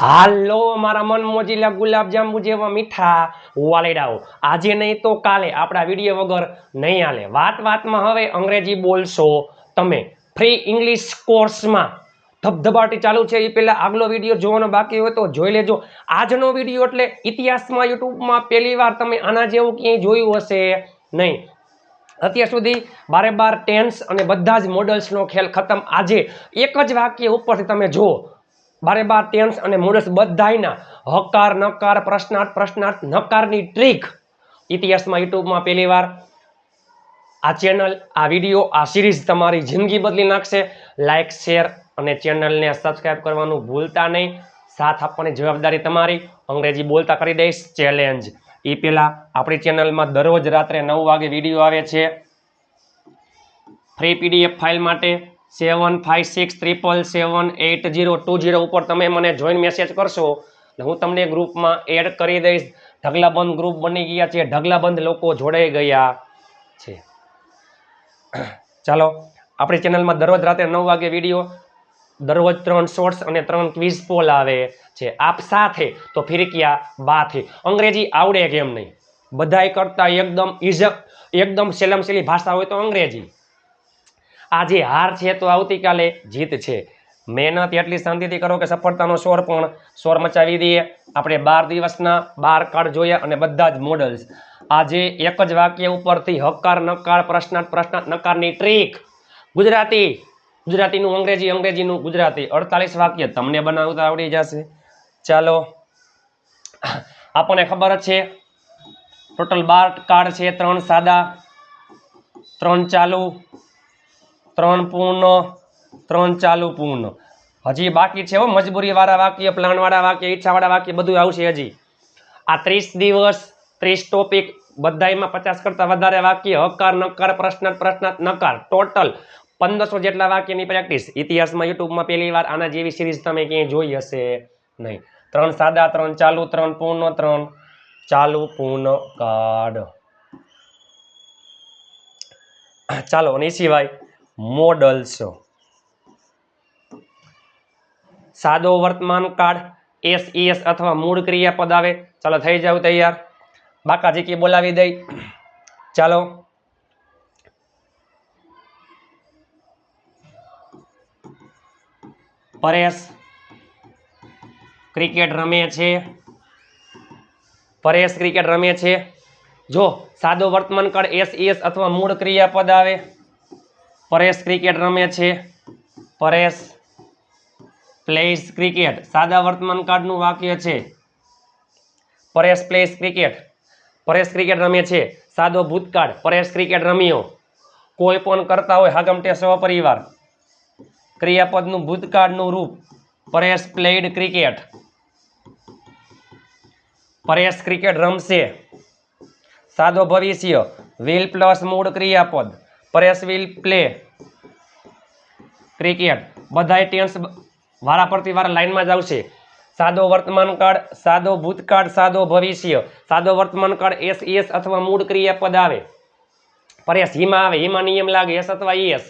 હાલો, મારા મન મોજીલા ગુલાબજાંબુ જેવા મીઠા વાલેડાઓ. આજે નહીં તો કાલે આપણા વીડિયો વગર નહીં હાલે. વાત વાતમાં હવે અંગ્રેજી બોલશો તમે. ફ્રી ઇંગ્લિશ કોર્સમાં ધબધબાટી ચાલુ છે. એ પહેલાં આગલો વીડિયો જોવાનો બાકી હોય તો જોઈ લેજો. આજનો વીડિયો એટલે ઇતિહાસમાં, યુટ્યુબમાં પહેલી વાર તમે આના જેવું ક્યાંય જોયું હશે નહીં. અત્યાર સુધી બારે બાર ટેન્સ અને બધા જ મોડલ્સનો ખેલ ખતમ. આજે એક જ વાક્ય ઉપરથી તમે જુઓ. બારે બાર ટેન્સ અને મુરસ બધાયના હકાર, નકાર, પ્રશ્નાર્થ પ્રશ્નાર્થ, નકારની ટ્રીક ઇતિહાસમાં, યુટ્યુબમાં પહેલી વાર આ ચેનલ આ વીડિયો આ સિરીઝ તમારી જિંદગી બદલી નાખશે. લાઇક શેર અને ચેનલને સબસ્ક્રાઈબ કરવાનું ભૂલતા નહીં. સાથ આપવાની જવાબદારી તમારી. અંગ્રેજી બોલતા કરી દઈશ. ચેલેન્જ એ પહેલાં આપણી ચેનલમાં દરરોજ રાત્રે નવ વાગે વીડિયો આવે છે. ફ્રી પીડીએફ ફાઇલ માટે seven five six triple seven eight zero two zero ઉપર તમે મને જોઈન મેસેજ કરશો એટલે હું તમને ગ્રુપમાં એડ કરી દઈશ. ઢગલાબંધ ગ્રુપ બની ગયા છે. ઢગલાબંધ લોકો જોડાઈ ગયા છે. ચાલો, આપણી ચેનલમાં દરરોજ રાત્રે નવ વાગે વીડિયો દરરોજ ત્રણ શોર્ટ્સ અને ત્રણ ક્વિઝ પોલ આવે છે. આપ સાથે તો ફિરકિયા બાથી અંગ્રેજી આવડે કેમ નહીં? બધાય કરતાં એકદમ ઇઝ એકદમ સેલમ સેલી ભાષા હોય તો અંગ્રેજી. આજે હાર છે તો આવતીકાલે જીત છે. મહેનત એટલી શાંતિથી કરો કે સફળતાનો સ્વર પણ સ્વર મચાવી દઈએ. આપણે બાર દિવસના બાર કાર્ડ જોયા અને બધા જ મોડલ્સ આજે એક જ વાક્ય ઉપરથી હકાર, નકાર, પ્રશ્નાર્થ પ્રશ્નાર્થ, નકારની ટ્રીક ગુજરાતી, ગુજરાતીનું અંગ્રેજી, અંગ્રેજીનું ગુજરાતી. અડતાલીસ વાક્ય તમને બનાવતા આવડી જશે. ચાલો, આપણને ખબર જ છે ટોટલ બાર કાર્ડ છે, ત્રણ સાદા, ત્રણ ચાલુ ત્રણ પૂર્ણ, ત્રણ ચાલુ પૂર્ણ. હજી બાકી છે હો, મજબૂરીવાળા વાક્ય, પ્લાનવાળા વાક્ય, ઈચ્છાવાળા વાક્ય, બધું આવશે હજી. આ ત્રીસ દિવસ, ત્રીસ ટોપિક બધાયમાં પચાસ કરતાં વધારે વાક્ય, હકાર, નકાર, પ્રશ્ન, પ્રશ્નાર્થ, નકાર ટોટલ પંદરસો જેટલા વાક્યની પ્રેક્ટિસ ઇતિહાસમાં, યુટ્યુબમાં પહેલી વાર આના જેવી સિરીઝ તમે ક્યાંય જોઈ હશે નહીં. ત્રણ સાદા, ત્રણ ચાલુ, ત્રણ પૂર્ણ, ત્રણ ચાલુ પૂર્ણ કાર્ડ ચાલો, અને સિવાય મોડલ્સ સાદો વર્તમાન કાળ, એસ એસ અથવા મૂળ ક્રિયાપદ આવે, ચાલો થઈ જાવ તૈયાર. બાકાજીકી બોલાવી દઈ. ચાલો. પરેશ. ક્રિકેટ રમે છે. પરેશ ક્રિકેટ રમે છે. જો સાદો વર્તમાન કાળ, એસ એસ અથવા મૂળ ક્રિયાપદ આવે પરેશ ક્રિકેટ રમે છે. પરેશ પ્લેસ ક્રિકેટ સાદા વર્તમાન કાળનું વાક્ય છે. Paresh plays cricket Paresh cricket રમે છે. સાદો ભૂતકાળ. પરેશ ક્રિકેટ રમ્યો. કોઈ પણ કરતા હોય હાગમટે સહપરિવાર ક્રિયાપદનું ભૂતકાળનું રૂપ. Paresh played cricket Paresh cricket રમશે. સાદો ભવિષ્ય. વિલ પ્લસ મૂળ ક્રિયાપદ. Paresh will play. ક્રિકેટ. બધાય ટેન્સ વારા પરથી વારા લાઇનમાં જ આવશે. સાદો વર્તમાન કાળ સાદો ભૂતકાળ, સાદો ભવિષ્ય. સાદો વર્તમાન કાળ એસ એસ અથવા મૂળ ક્રિયાપદ આવે. પરેશ હિમા આવે. હિમા નિયમ લાગે. એસ અથવા S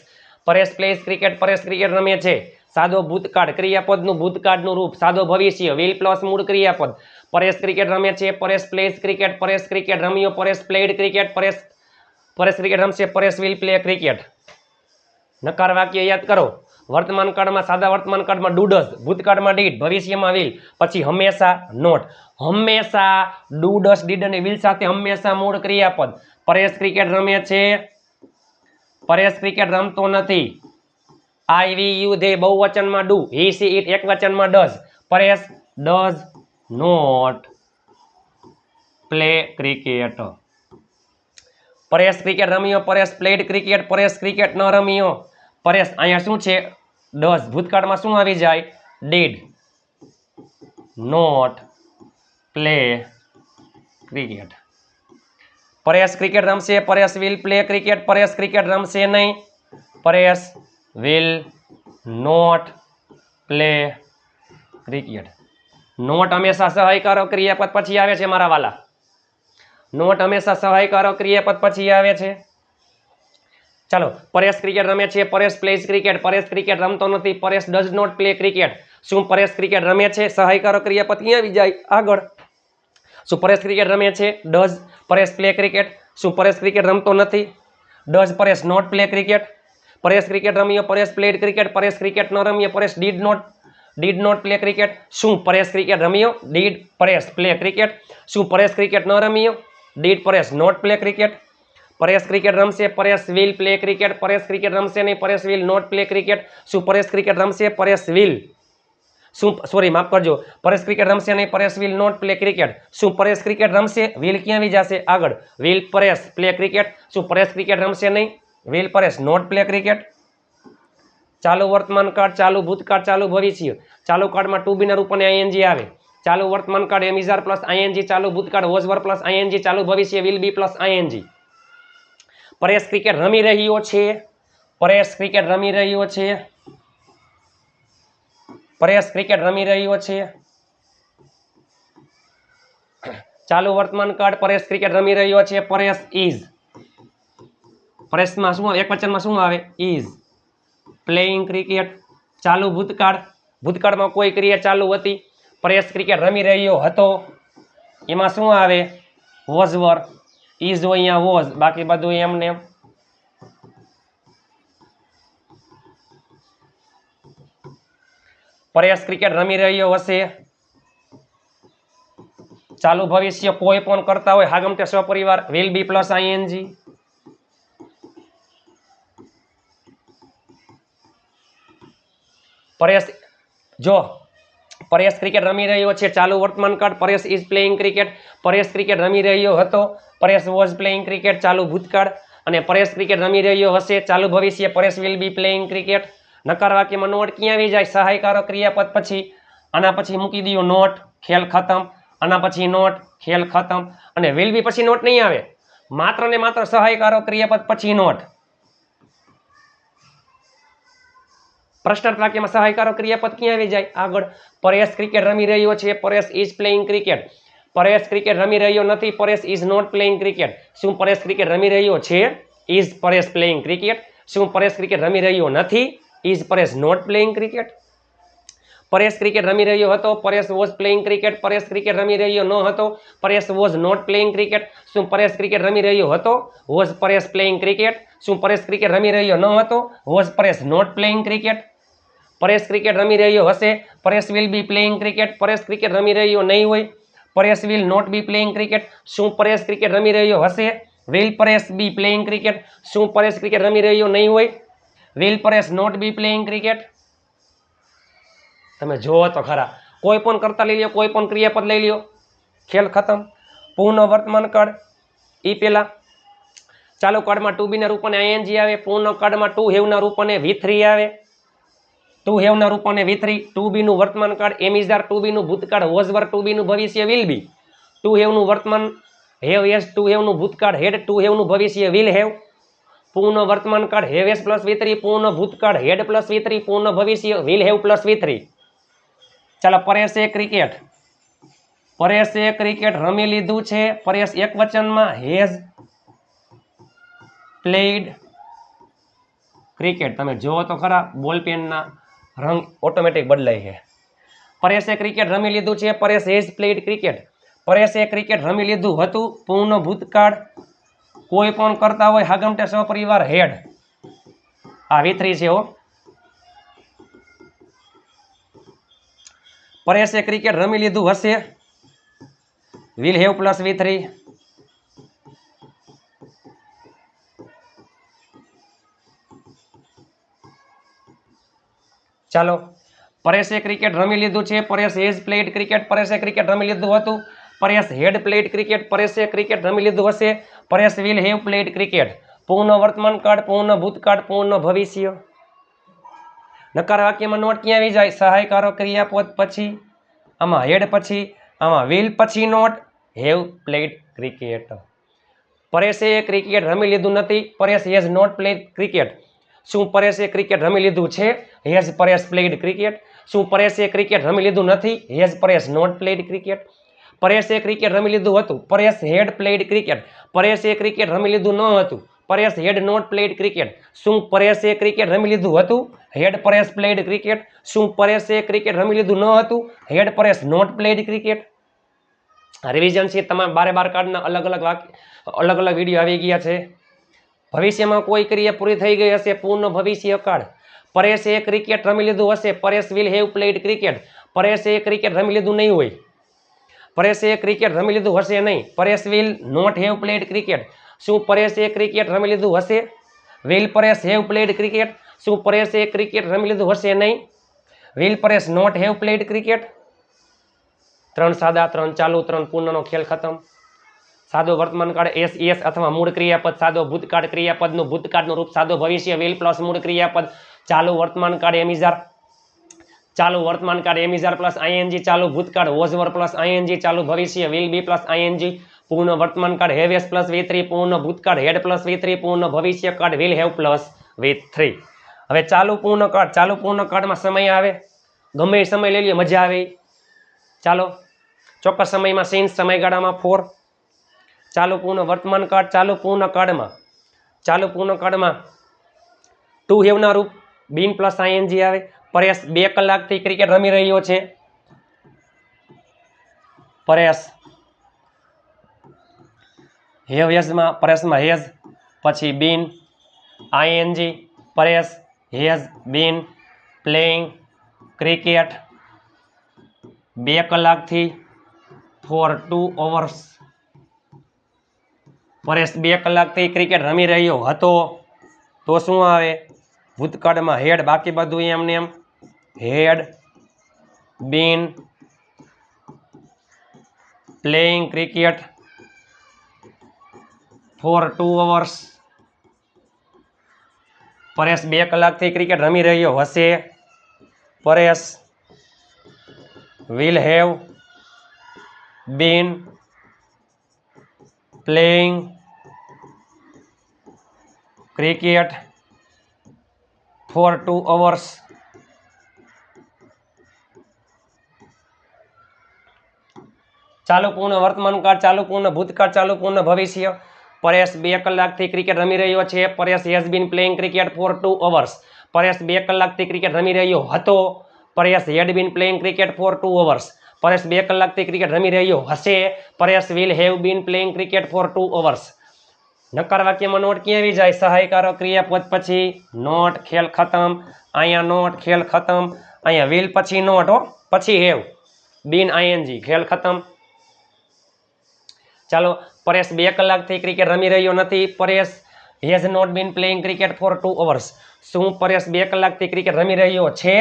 Paresh plays cricket Paresh cricket રમે છે. સાદો ભૂતકાળ. ક્રિયાપદનું ભૂતકાળનું રૂપ. સાદો ભવિષ્ય. વિલ પ્લસ મૂળ ક્રિયાપદ. પરેશ ક્રિકેટ રમે છે. Paresh plays cricket. Paresh cricket રમ્યો. Paresh played cricket. Paresh Paresh cricket રમશે, પરેશ વિલ પ્લે ક્રિકેટ નકાર વાક્ય યાદ કરો. વર્તમાન કાળમાં સાદા વર્તમાન કાળમાં ડુડસ, ભૂતકાળમાં ડીડ, ભવિષ્યમાં વિલ પછી હંમેશા નોટ. હંમેશા ડુડસ, ડીડ અને વિલ સાથે હંમેશા મૂળ ક્રિયાપદ. પરેશ ક્રિકેટ રમે છે. પરેશ ક્રિકેટ રમતો નથી. આઈ વી યુ ધે બહુવચનમાં ડુ. હી સી ઇટ એક વચનમાં does Paresh does not play cricket Paresh cricket રમ્યો, Paresh played cricket Paresh cricket ન રમ્યો. પરેશ, અહીંયા શું છે? ડસ ભૂતકાળમાં શું આવી જાય? Did not play cricket Paresh cricket રમશે, Paresh will play cricket Paresh cricket રમશે નહીં. Paresh will not play cricket not હંમેશા સહાયકારો ક્રિયાપદ પછી આવે છે મારા વાલા. નોટ હંમેશા સહાયકારો ક્રિયાપદ પછી આવે છે. ચાલો, પરેશ ક્રિકેટ રમે છે, Paresh plays cricket Paresh cricket રમતો નથી, Paresh does not play cricket શું પરેશ ક્રિકેટ રમે છે? સહાયકારો ક્રિયાપદ ક્યાં આવી આગળ. શું પરેશ ક્રિકેટ રમે છે? ડઝ પરેશ પ્લે ક્રિકેટ શું પરેશ ક્રિકેટ રમતો નથી? Does Paresh not play cricket Paresh cricket રમ્યો, Paresh played cricket Paresh cricket ન રમ્યો, Paresh did not did not play cricket શું પરેશ ક્રિકેટ રમ્યો? ડીડ પરેશ પ્લે ક્રિકેટ શું પરેશ ક્રિકેટ ન રમ્યો? Did Paresh not play cricket Paresh cricket રમશે Paresh will play cricket Paresh cricket રમશે નહીં Paresh will not play cricket શું પરેશ ક્રિકેટ રમશે પરેશ વિલ શું સોરી માફ કરજો પરેશ ક્રિકેટ રમશે નહીં Paresh will not play cricket શું પરેશ ક્રિકેટ રમશે વિલ ક્યાં આવી જશે આગળ વિલ પરેશ પ્લે ક્રિકેટ શું પરેશ ક્રિકેટ રમશે નહીં will Paresh not play cricket ચાલુ વર્તમાન કાળ ચાલુ ભૂતકાળ ચાલુ ભવિષ્ય ચાલુ કાળમાં ટુ બીના રૂપને આઈએનજી આવે ચાલુ વર્તમાન કાળ એમ ઇઝાર પ્લસ આઈએનજી ચાલુ ભૂતકાળ વોઝવર પ્લસ આઈએનજી ચાલુ ભવિષ્ય will be plus ING Paresh cricket રમી રહ્યો છે. પરેશ ક્રિકેટ રમી રહ્યો છે. પરેશ ક્રિકેટ રમી રહ્યો છે. ચાલુ વર્તમાન કાળ પરેશ ક્રિકેટ રમી રહ્યો છે. પરેશ ઇઝ પરેશમાં શું આવે? એક વચનમાં શું આવે? ઇઝ પ્લેઇંગ ક્રિકેટ ચાલુ ભૂતકાળ. ભૂતકાળમાં કોઈ ક્રિયા ચાલુ હતી? પરેશ ક્રિકેટ રમી રહ્યો હતો. એમાં શું આવે? વોઝ વર ઇઝ હોય અહીંયા વોઝ બાકી બધું એમને એમ પરેશ ક્રિકેટ રમી રહ્યો હશે. ચાલુ ભવિષ્ય કોઈ પણ કરતા હોય હાગમટે સપરિવાર, વિલ બી પ્લસ આઈએનજી. પ્રયાસ જો પરેશ ક્રિકેટ રમી રહ્યો છે. ચાલુ વર્તમાન કાળ Paresh is playing cricket Paresh cricket રમી રહ્યો હતો. પરેશ વોઝ પ્લેઇંગ ક્રિકેટ ચાલુ ભૂતકાળ. અને પરેશ ક્રિકેટ રમી રહ્યો હશે. ચાલુ ભવિષ્ય Paresh will be playing cricket નકાર વાક્યમાં નોટ ક્યાં આવી જાય? સહાયકારો ક્રિયાપદ પછી. આના પછી મૂકી દો નોટ, ખેલ ખતમ. આના પછી નોટ, ખેલ ખતમ. અને વિલ બી પછી નોટ નહીં આવે. માત્ર ને માત્ર સહાયકારો ક્રિયાપદ પછી નોટ. પ્રશ્નાર્થ વાક્યમાં સહાયકારો ક્રિયાપદ ક્યાં આવી જાય? આગળ, પરેશ ક્રિકેટ રમી રહ્યો છે. Paresh is playing cricket Paresh cricket રમી રહ્યો નથી. Paresh is not playing cricket શું પરેશ ક્રિકેટ રમી રહ્યો છે? ઇઝ પરેશ પ્લેઇંગ ક્રિકેટ શું પરેશ ક્રિકેટ રમી રહ્યો નથી? Is Paresh not playing cricket Paresh cricket રમી રહ્યો હતો. Paresh was playing cricket Paresh cricket રમી રહ્યો ન હતો. Paresh was not playing cricket શું પરેશ ક્રિકેટ રમી રહ્યો હતો? વોઝ પરેશ પ્લેઇંગ ક્રિકેટ શું પરેશ ક્રિકેટ રમી રહ્યો ન હતો? Was Paresh not playing cricket Paresh cricket રમી રહ્યો હશે. Paresh will be playing cricket Paresh cricket રમી રહ્યો નહીં હોય. Paresh will not be playing cricket શું પરેશ ક્રિકેટ રમી રહ્યો હશે? Will Paresh be playing cricket શું પરેશ ક્રિકેટ રમી રહ્યો નહીં હોય? Will Paresh not be playing cricket તમે જુઓ તો ખરા. કોઈ પણ કરતા લઈ લ્યો, કોઈ પણ ક્રિયાપદ લઈ લ્યો. ખેલ ખતમ. પૂર્ણ વર્તમાન કાળ એ પહેલાં ચાલુ કાળમાં ટુ બીના રૂપને આઈએનજી આવે પૂર્ણ કાળમાં ટુ હેવના રૂપને વી થ્રી આવે. ટુ હેવના રૂપને વી થ્રી ટુ બીનું વર્તમાન કાળ એમ ઇઝ ટુ બીનું ભૂતકાળ વોઝ વર ટુ બીનું ભવિષ્ય વિલ બી. ટુ હેવનું વર્તમાન હેવ એસ ટુ હેવનું ભૂતકાળ હેડ ટુ હેવનું ભવિષ્ય વિલ હેવ. પૂર્ણ વર્તમાન કાળ have S plus V three પૂર્ણ ભૂતકાળ હેડ પ્લસ વી થ્રી પૂર્ણ ભવિષ્ય will have plus V three ચાલો, પરેશે ક્રિકેટ. પરેશે ક્રિકેટ રમી લીધું છે. પરેશ એક વચનમાં હેઝ પ્લેડ ક્રિકેટ. તમે જુઓ તો ખરા, બોલપેનના રંગ ઓટોમેટિક બદલાય છે. પરેશે ક્રિકેટ રમી લીધું છે, પરેશ હેઝ પ્લેડ ક્રિકેટ પરેશે ક્રિકેટ રમી લીધું હતું, પૂર્ણ ભૂતકાળ કોઈ પણ કરતા હોય, હાગમટે સપરિવાર હેડ આ વિથરી છે હો. પરેશે ક્રિકેટ રમી લીધું હશે. Will have plus V three ચાલો, પરેશે ક્રિકેટ રમી લીધું છે, પરેશ હેઝ પ્લેડ ક્રિકેટ પરેશે ક્રિકેટ રમી લીધું હતું, પરેશ હેડ પ્લેડ ક્રિકેટ પરેશે ક્રિકેટ રમી લીધું હશે, Paresh will have played cricket પૂર્ણ વર્તમાન કાળ પૂર્ણ ભૂતકાળ પૂર્ણ ભવિષ્ય. નકાર વાક્યમાં નોટ ક્યાં આવી જાય? સહાયકારો ક્રિયાપદ પછી, આમાં હેડ પછી, આમાં વિલ પછી નોટ હેવ પ્લેડ ક્રિકેટ પરેશે ક્રિકેટ રમી લીધું નથી, Paresh has not played cricket શું પરેશે ક્રિકેટ રમી લીધું છે? હેઝ પરેશ પ્લેડ ક્રિકેટ શું પરેશે ક્રિકેટ રમી લીધું નથી? Has Paresh not played cricket પરેશે cricket રમી લીધું હતું? પરેશ હેડ પ્લેડ ક્રિકેટ પરેશે ક્રિકેટ રમી લીધું ન હતું? Paresh had not played cricket શું પરેશે ક્રિકેટ રમી લીધું હતું? હેડ પરેશ પ્લેડ ક્રિકેટ શું પરેશે ક્રિકેટ રમી લીધું ન હતું? Had Paresh not played cricket revision છે તમામ બારે બાર કાર્ડના અલગ અલગ વાક્ય અલગ અલગ વીડિયો આવી ગયા છે. ભવિષ્યમાં કોઈ ક્રિયા પૂરી થઈ ગઈ હશે, પૂર્ણ ભવિષ્ય કાળ. પરેશે ક્રિકેટ રમી લીધું હશે, Paresh will have played cricket. પરેશે cricket રમી લીધું નહીં હોય. પરેશે ક્રિકેટ રમી લીધું હશે નહીં. Paresh will not have played cricket. શું પરેશે ક્રિકેટ રમી લીધું હશે? Will Paresh have played cricket. શું પરેશે ક્રિકેટ રમી લીધું હશે નહીં? Will Paresh not have played cricket. ત્રણ સાદા, ત્રણ ચાલુ, ત્રણ પૂર્ણનો ખેલ ખતમ. સાદો વર્તમાન કાળ એસ એસ અથવા મૂળ ક્રિયાપદ, સાદો ભૂતકાળ ક્રિયાપદનું ભૂતકાળનું રૂપ, સાદો ભવિષ્ય, વિલ પ્લસ મૂળ ક્રિયાપદ, ચાલુ વર્તમાન કાળ એમિઝાર, ચાલુ વર્તમાન કાળ એમિઝાર પ્લસ આઈએનજી, ચાલુ ભૂતકાળ વોઝવર પ્લસ આઈએનજી, ચાલુ ભવિષ્ય, વિલ બી પ્લસ આઈએનજી, પૂર્ણ વર્તમાન કાળ હેવેસ પ્લસ વી થ્રી, પૂર્ણ ભૂતકાળ હેડ પ્લસ વી થ્રી, પૂર્ણ ભવિષ્ય કાળ will have plus V three હવે ચાલુ પૂર્ણ કાળ, ચાલુ પૂર્ણ કાળમાં સમય આવે, ગમે એ સમય લઈ લઈએ મજા આવે. ચાલો, ચોક્કસ સમયમાં સીન્સ સમયગાળામાં, ફોર ચાલુ પૂર્ણ વર્તમાન કાળ, ચાલુ પૂર્ણ કાળમાં, ચાલુ પૂર્ણ કાળમાં ટુ હેવના રૂપ, બિન પ્લસ આઈએનજી આવે, પરેશ બે કલાકથી ક્રિકેટ રમી રહ્યો છે. પરેશ. હેવ હેઝમાં પરેશમાં હેઝ પછી been, ING, Paresh has been, playing, cricket, બે કલાકથી ફોર ટુ ઓવર્સ પરેશ બે કલાકથી ક્રિકેટ રમી રહ્યો હતો. તો શું આવે? ભૂતકાળમાં હેડ બાકી બધું એમને એમ? Had, been, playing cricket, for two hours. Paresh બે કલાકથી ક્રિકેટ રમી રહ્યો હશે. Paresh will have been playing cricket for two hours. ચાલુ પૂર્ણ વર્તમાન કાળ ચાલુ પૂર્ણ ભૂતકાળ ચાલુ પૂર્ણ ભવિષ્ય. પરેશ બે કલાકથી ક્રિકેટ રમી રહ્યો છે. Paresh has been playing cricket for two hours Paresh બે કલાકથી ક્રિકેટ રમી રહ્યો હતો. Paresh had been playing cricket for two hours Paresh બે કલાકથી ક્રિકેટ રમી રહ્યો હશે. Paresh will have been playing cricket for two hours નકાર વાક્યમાં નોટ ક્યાં આવી જાય? સહાયકારો ક્રિયાપદ પછી નોટ ખેલ ખતમ. અહીંયા નોટ ખેલ ખતમ. અહીંયા વિલ પછી નોટ, હો. પછી હેવ બિન આઈએનજી ખેલ ખતમ. ચાલો, પરેશ બે કલાકથી ક્રિકેટ રમી રહ્યો નથી. Paresh has not been playing cricket for two hours શું પરેશ બે કલાકથી ક્રિકેટ રમી રહ્યો છે?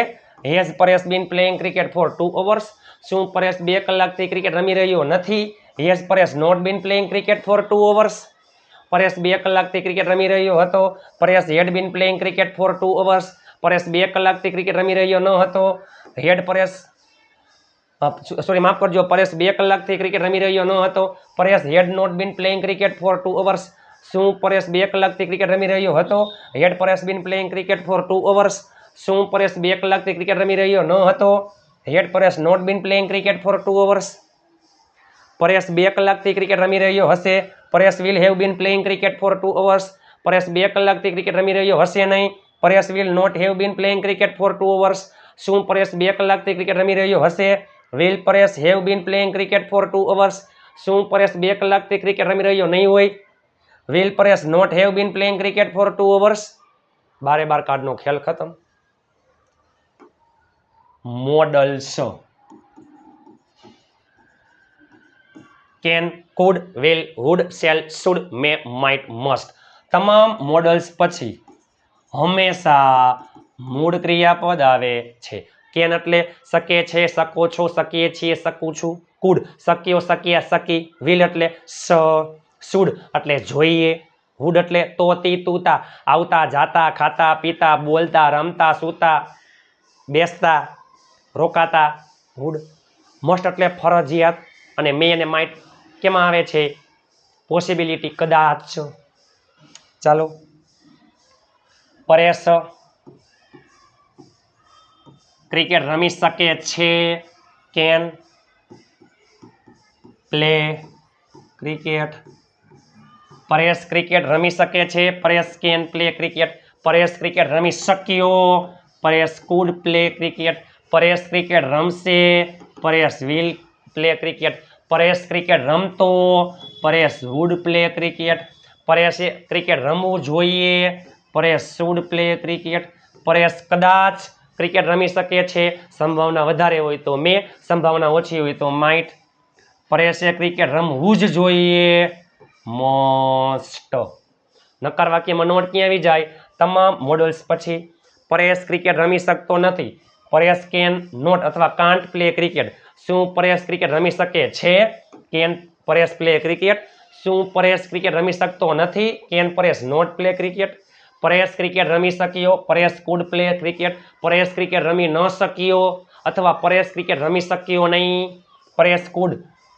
Has Paresh been playing cricket for two hours શું પરેશ બે કલાકથી ક્રિકેટ રમી રહ્યો નથી? Yes Paresh not been playing cricket for two hours Paresh બે કલાકથી ક્રિકેટ રમી રહ્યો હતો. Paresh had been playing cricket for two hours Paresh બે કલાકથી ક્રિકેટ રમી રહ્યો ન હતો. હેડ પરેશ સોરી માફ કરજો, પરેશ બે કલાકથી ક્રિકેટ રમી રહ્યો ન હતો. Paresh had not been playing cricket for two hours શું પરેશ બે કલાકથી ક્રિકેટ રમી રહ્યો હતો? Had Paresh been playing cricket for two hours શું પરેશ બે કલાકથી ક્રિકેટ રમી રહ્યો ન હતો? Had Paresh not been playing cricket for two hours Paresh બે કલાકથી ક્રિકેટ રમી રહ્યો હશે. Paresh will have been playing cricket for two hours Paresh બે કલાકથી ક્રિકેટ રમી રહ્યો હશે નહીં. Paresh will not have been playing cricket for two hours શું પરેશ બે કલાકથી ક્રિકેટ રમી રહ્યો હશે? Will Paresh have been playing cricket for two hours શું પરેશ બે કલાકથી ક્રિકેટ રમી રહ્યો નહીં હોય? Will Paresh not have been playing cricket for two hours બારે બાર કાર્ડનો ખેલ ખતમ. Models can could will would shall should may might must તમામ મોડલ્સ પછી હંમેશા મૂળ ક્રિયાપદ આવે છે. કેન એટલે શકે છે, શકો છો, શકીએ છીએ, શકું છું. કુડ શક્યો, શક્યા, શકી. વિલ એટલે સ શુડ એટલે જોઈએ. હુડ એટલે તોતી, તૂતા, આવતા, જાતા, ખાતા, પીતા, બોલતા, રમતા, સૂતા, બેસતા રોકાતા હુડ મોસ્ટ એટલે ફરજિયાત અને મે અને માઇટ કેમાં આવે છે? પોસિબિલિટી કદાચ. ચાલો. પરેશ. ક્રિકેટ રમી શકે છે? Can play cricket Paresh cricket રમી શકે છે? Paresh can play cricket Paresh cricket રમી શક્યો? Paresh could play cricket Paresh cricket રમશે, Paresh will play cricket, Paresh cricket રમતો, પરેશ વુડ પ્લે ક્રિકેટ, પરેશે ક્રિકેટ રમવું જોઈએ, Paresh should play cricket, Paresh કદાચ cricket રમી શકે છે, સંભાવના વધારે હોય તો મેં, સંભાવના ઓછી હોય તો માઇટ પરેશે ક્રિકેટ રમવું જ જોઈએ. મોસ્ટ નકાર વાક્યમાં નોટ ક્યાં આવી જાય? તમામ મોડલ્સ પછી, પરેશ ક્રિકેટ રમી શકતો નથી. પરેશ કેન નોટ અથવા કાન્ટ પ્લે ક્રિકેટ શું પરેશ ક્રિકેટ રમી શકે છે કેન પરેશ પ્લે ક્રિકેટ શું પરેશ ક્રિકેટ રમી શકતો નથી can Paresh not play cricket Paresh cricket રમી શક્યો Paresh could play cricket Paresh cricket રમી ન શક્યો અથવા પરેશ ક્રિકેટ રમી શક્યો નહીં Paresh could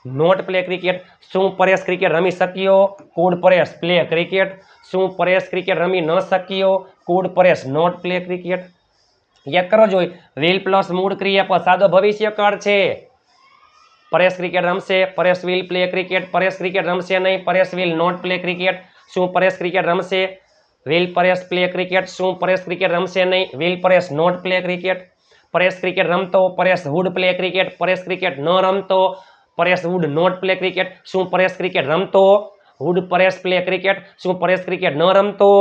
not play cricket શું પરેશ ક્રિકેટ રમી શક્યો કુડ પરેશ પ્લે ક્રિકેટ શું પરેશ ક્રિકેટ રમી ન શક્યો could Paresh not play cricket યાદ કરો જોઈ વિલ પ્લસ મૂળ ક્રિયાપદ સાદો ભવિષ્યકાળ છે. પરેશ ક્રિકેટ રમશે Paresh will play cricket Paresh cricket રમશે નહીં Paresh will not play cricket શું પરેશ ક્રિકેટ રમશે? વિલ પરેશ પ્લે ક્રિકેટ શું પરેશ ક્રિકેટ રમશે નહીં? Will Paresh not play cricket Paresh cricket રમતો Paresh would play cricket Paresh cricket ન રમતો Paresh would not play cricket શું પરેશ ક્રિકેટ રમતો? વુડ પરેશ પ્લે ક્રિકેટ શું પરેશ ક્રિકેટ ન રમતો?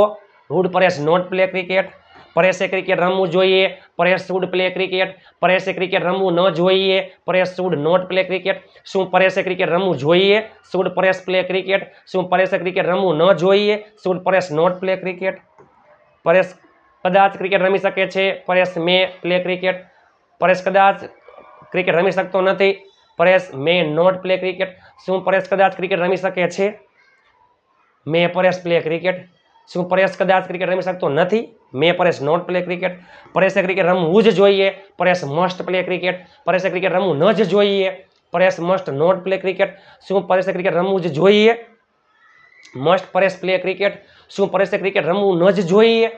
Would Paresh not play cricket પરેશે cricket રમવું જોઈએ પરેશ વુડ પ્લે ક્રિકેટ પરેશે ક્રિકેટ રમવું ન જોઈએ Paresh would not play cricket શું પરેશે ક્રિકેટ રમવું જોઈએ શુડ પરેશ પ્લે ક્રિકેટ શું પરેશે ક્રિકેટ રમવું ન જોઈએ should Paresh not play cricket Paresh કદાચ ક્રિકેટ રમી શકે છે, Paresh may play cricket, Paresh કદાચ ક્રિકેટ રમી શકતો નથી, Paresh may not play cricket શું પરેશ કદાચ ક્રિકેટ રમી શકે છે, મે પરેશ પ્લે ક્રિકેટ શું પરેશ કદાચ ક્રિકેટ રમી શકતો નથી? May Paresh not play cricket પરેશે cricket રમવું જ જોઈએ. પરેશ મસ્ટ પ્લે ક્રિકેટ પરેશે ક્રિકેટ રમવું ન જ જોઈએ. Paresh must not play cricket શું પરેશે ક્રિકેટ રમવું જ જોઈએ? મસ્ટ પરેશ પ્લે ક્રિકેટ શું પરેશે ક્રિકેટ રમવું ન જ જોઈએ?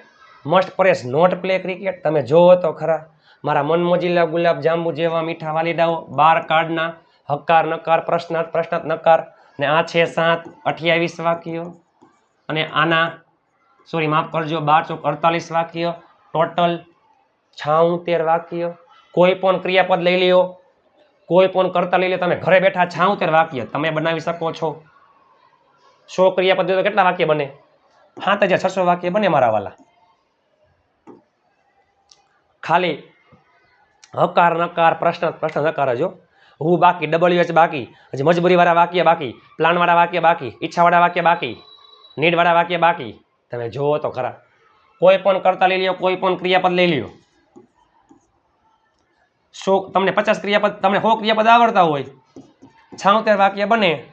Must Paresh not play cricket તમે જોવો તો ખરા. મારા મનમોજીલા ગુલાબ જાંબુ જેવા મીઠા વાલીડાઓ બાર કાર્ડના હકાર, નકાર, પ્રશ્નાર્થ પ્રશ્નાર્થ, નકાર. ને આ છે સાત અઠ્યાવીસ વાક્યો. અને આના સોરી, માફ કરજો બાર ચોક અડતાલીસ વાક્ય ટોટલ છાઉતેર વાક્ય કોઈ પણ ક્રિયાપદ લઈ લ્યો, કોઈ પણ કરતા લઈ લો તમે ઘરે બેઠા છાઉતેર વાક્ય તમે બનાવી શકો છો. સો ક્રિયાપદ હોય તો કેટલા વાક્ય બને? સાત હજાર છસો વાક્ય બને મારા વાલા. ખાલી હકાર, નકાર, પ્રશ્ન પ્રશ્ન, નકાર જો હું બાકી, ડબલ્યુ એચ બાકી, હજી મજબૂરીવાળા વાક્ય બાકી, પ્લાનવાળા વાક્ય બાકી, ઈચ્છાવાળા વાક્ય બાકી, નીડવાળા વાક્ય બાકી. તમે જુઓ તો ખરા. કોઈ પણ કરતા લઈ લ્યો, કોઈ પણ ક્રિયાપદ લઈ લ્યો. સો તમને પચાસ ક્રિયાપદ, તમને સો ક્રિયાપદ આવડતા હોય? છાઉતેર વાક્ય બને.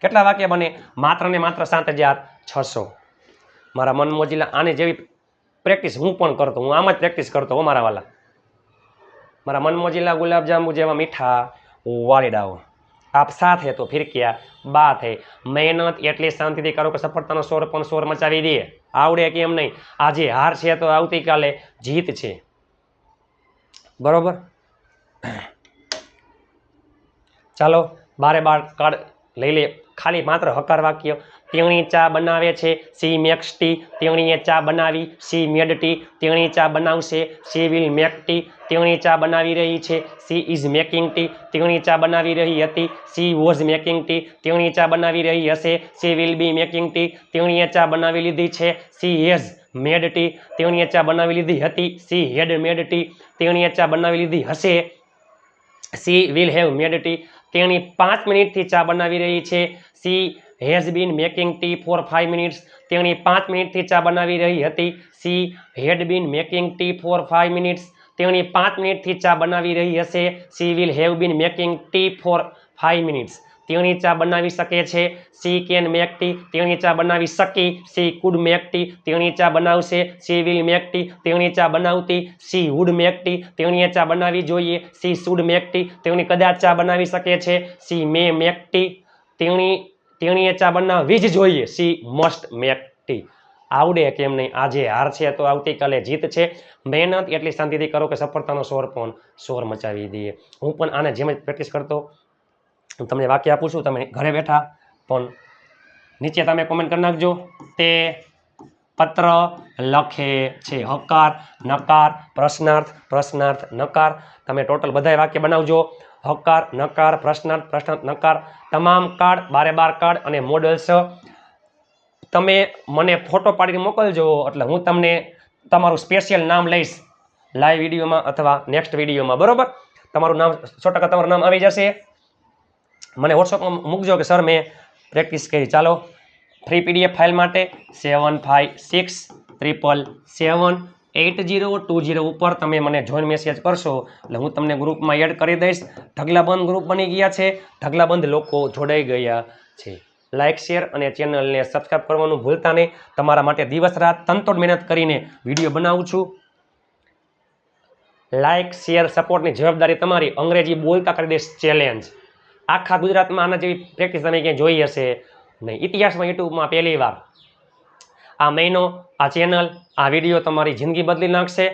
કેટલા વાક્ય બને? માત્ર ને માત્ર સાત હજાર છસો. મારા મન મોજીલા આની જેવી પ્રેક્ટિસ હું પણ કરતો, હું આમ જ પ્રેક્ટિસ કરતો હો મારા વાલા. મારા મન ગુલાબજાંબુ જેવા મીઠા વાલીડાઓ આપ સાથ હે તો ફિર ક્યા બાત હે. મહેનત એટલી શાંતિથી કરો કે સફળતાનો સ્વર પણ સ્વર મચાવી દે. આવડે કે એમ નહીં? આજે હાર છે તો આવતીકાલે જીત છે. બરોબર? ચાલો, બારે બાર કાર્ડ લઈ લે. ખાલી માત્ર હકાર વાક્ય. તેણી ચા બનાવે છે. She makes tea. તેણીએ ચા બનાવી. She made tea. તેણી ચા બનાવશે. She will make tea. તેણી ચા બનાવી રહી છે. She is making tea. તેણી ચા બનાવી રહી હતી. She was making tea. તેણી ચા બનાવી રહી હશે. She will be making tea. તેણીએ ચા બનાવી લીધી છે. She has made tea. તેણીએ ચા બનાવી લીધી હતી. She had made tea. તેણીએ ચા બનાવી લીધી હશે. She will have made tea. તેણી પાંચ મિનિટથી ચા બનાવી રહી છે. She has been making tea for five minutes તેણી પાંચ મિનિટથી ચા બનાવી રહી હતી. She had been making tea for five minutes તેણી પાંચ મિનિટથી ચા બનાવી રહી હશે. She will have been making tea for five minutes તેણી ચા બનાવી શકે છે. સી કેન મેક ટી તેણી ચા બનાવી શકી. સી કુડ મેક ટી તેણી ચા બનાવશે. સી વિલ મેક ટી તેણી ચા બનાવતી. સી વુડ મેક ટી તેણીએ ચા બનાવી જોઈએ. સી શુડ મેક ટી તેણી કદાચ ચા બનાવી શકે છે. સી મે મેક ટી તેણી તેણીએ ચા બનાવવી જ જોઈએ. સી મસ્ટ મેક ટી આવડે કેમ નહીં, આજે હાર છે તો આવતીકાલે જીત છે. મહેનત એટલી શાંતિથી કરો કે સફળતાનો સ્વર પણ સ્વર મચાવી દઈએ. હું પણ આને જેમ જ પ્રેક્ટિસ કરતો હું તમને વાક્ય આપું છું, તમે ઘરે બેઠા પણ નીચે તમે કોમેન્ટ કરી નાખજો. તે પત્ર લખે છે. હકાર, નકાર, પ્રશ્નાર્થ પ્રશ્નાર્થ, નકાર. તમે ટોટલ બધાય વાક્ય બનાવજો. હકાર, નકાર, પ્રશ્નાર્થ પ્રશ્નાર્થ, નકાર, તમામ કાર્ડ બારે બાર કાર્ડ અને મોડલ્સ તમે મને ફોટો પાડીને મોકલજો, એટલે હું તમને તમારું સ્પેશિયલ નામ લઈશ લાઈવ વિડીયોમાં અથવા નેક્સ્ટ વિડીયોમાં, બરાબર? તમારું નામ, સો તમારું નામ આવી જશે. મને વોટ્સઅપમાં મૂકજો કે સર મેં પ્રેક્ટિસ કરી. ચાલો ફ્રી પીડીએફ ફાઇલ માટે seven five six triple seven eight zero two zero ઉપર તમે મને જોઈન મેસેજ કરશો, એટલે હું તમને ગ્રુપમાં એડ કરી દઈશ. ઢગલાબંધ ગ્રુપ બની ગયા છે. ઢગલાબંધ લોકો જોડાઈ ગયા છે. લાઇક શેર અને ચેનલને સબસ્ક્રાઈબ કરવાનું ભૂલતા નહીં. તમારા માટે દિવસ રાત તનતોડ મહેનત કરીને વીડિયો બનાવું છું. લાઇક શેર સપોર્ટની જવાબદારી તમારી. અંગ્રેજી બોલતા કરી દઈશ ચેલેન્જ આખા ગુજરાતમાં આના જેવી પ્રેક્ટિસ તમે ક્યાંય જોઈ હશે નહીં. ઇતિહાસમાં યુટ્યુબમાં પહેલી વાર. આ મહિનો, આ ચેનલ, આ વીડિયો તમારી જિંદગી બદલી નાખશે.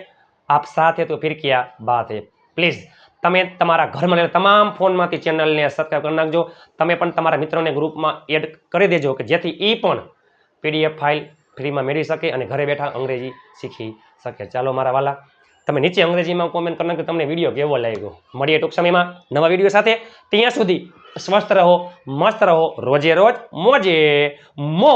આપ સાથે તો ફિર ક્યા બાત હે. પ્લીઝ તમે તમારા ઘરમાં રહેલા તમામ ફોનમાંથી ચેનલને સબસ્ક્રાઈબ કરી નાખજો. તમે પણ તમારા મિત્રોને ગ્રુપમાં એડ કરી દેજો કે જેથી એ પણ પીડીએફ ફાઇલ ફ્રીમાં મેળવી શકે અને ઘરે બેઠા અંગ્રેજી શીખી શકે. ચાલો મારા વાલા, તમે નીચે અંગ્રેજીમાં કોમેન્ટ કરી નાખજો, તમને વીડિયો કેવો લાગ્યો? મળીએ ટૂંક સમયમાં નવા વીડિયો સાથે. ત્યાં સુધી સ્વસ્થ રહો મસ્ત રહો રોજે રોજ મોજે મો.